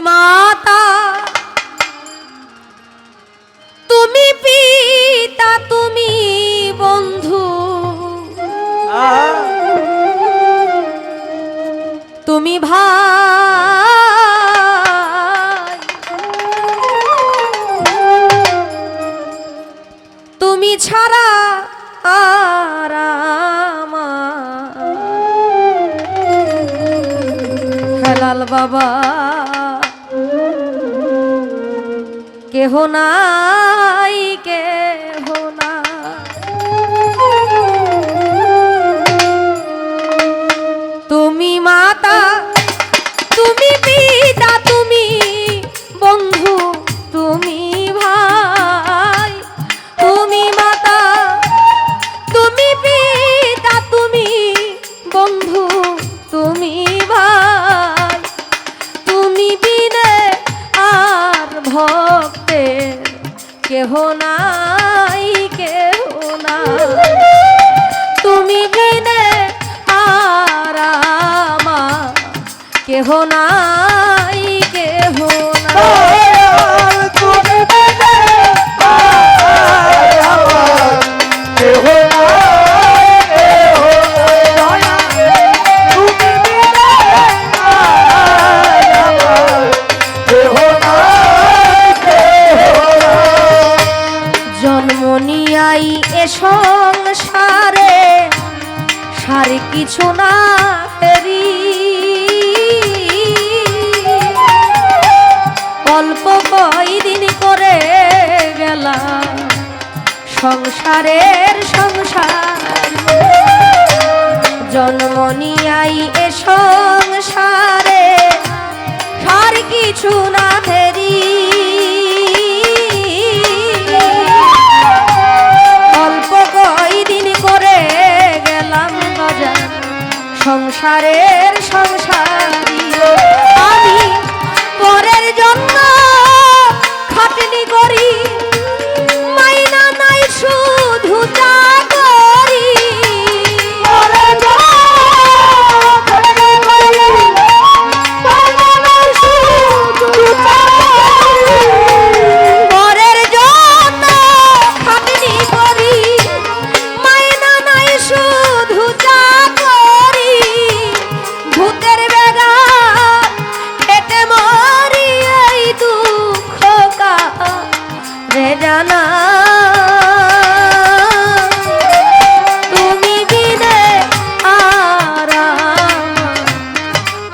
মাতা। তুমি পিতা তুমি বন্ধু। তুমি ভাই। তুমি ছাড়া আর আমার। হেলাল বাবা। কেহ নাই নাই কেহ নাই। জন্ম নিয়াই এ সংসারে সার কিছু না ফেরি। সংসারের সংসার। জন্ম নিয়াই এ সংসারে সার কিছু না ফেরি। অল্প কয়দিন করে গেলাম সংসারী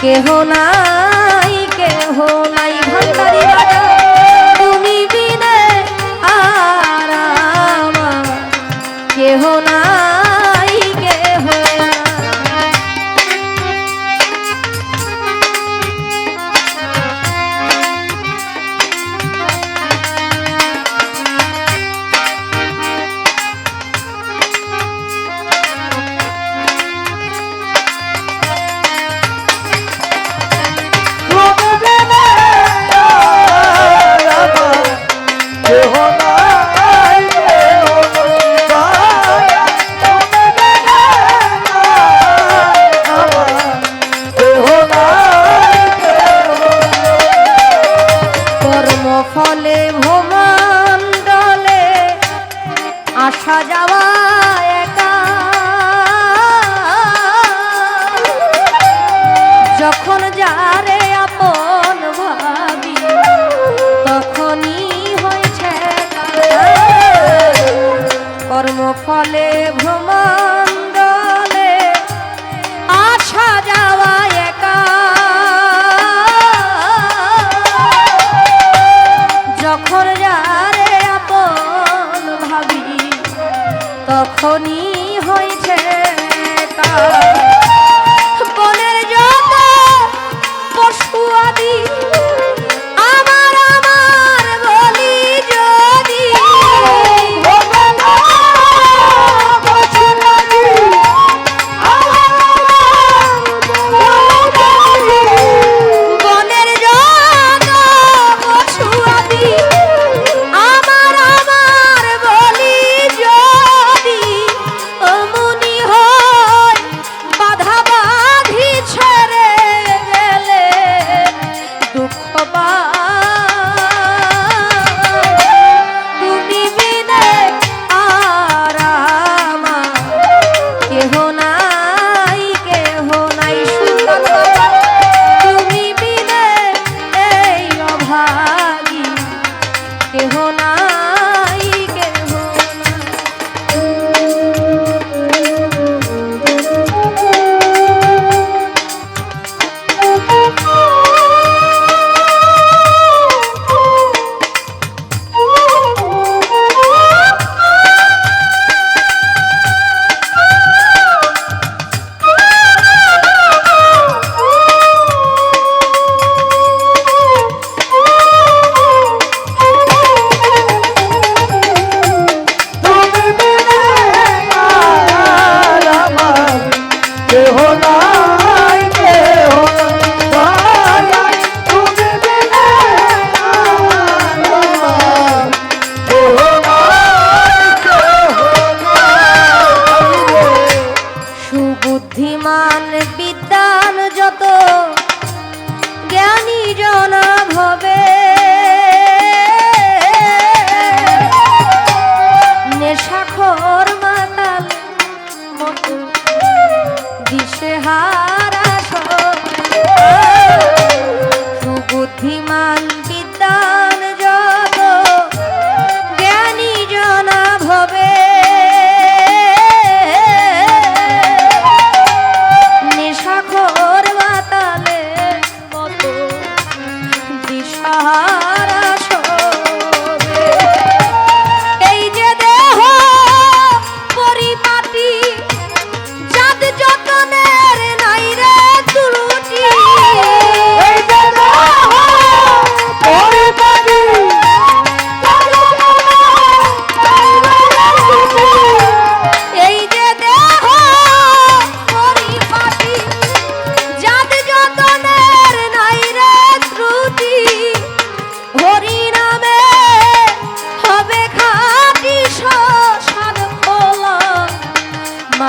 কেহ নাই কেহ নাই যারে আপন ভাবি। হয়েছে কর্ম ফলে ভ্রমণ্ডলে আসা যাওয়া একা। যখন যারে আপন ভাবি, তখনই হয়েছে কার। আদি।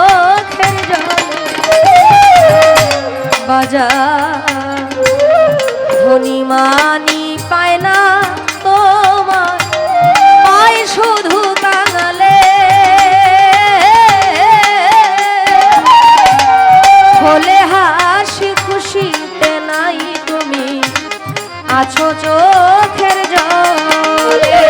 চোখের জল। বাজা। ধনী মানি পায় না তোমার পায় শুধু কাঙালে। হলে হাসি খুশিতে নাই তুমি। আছো চোখের জলে।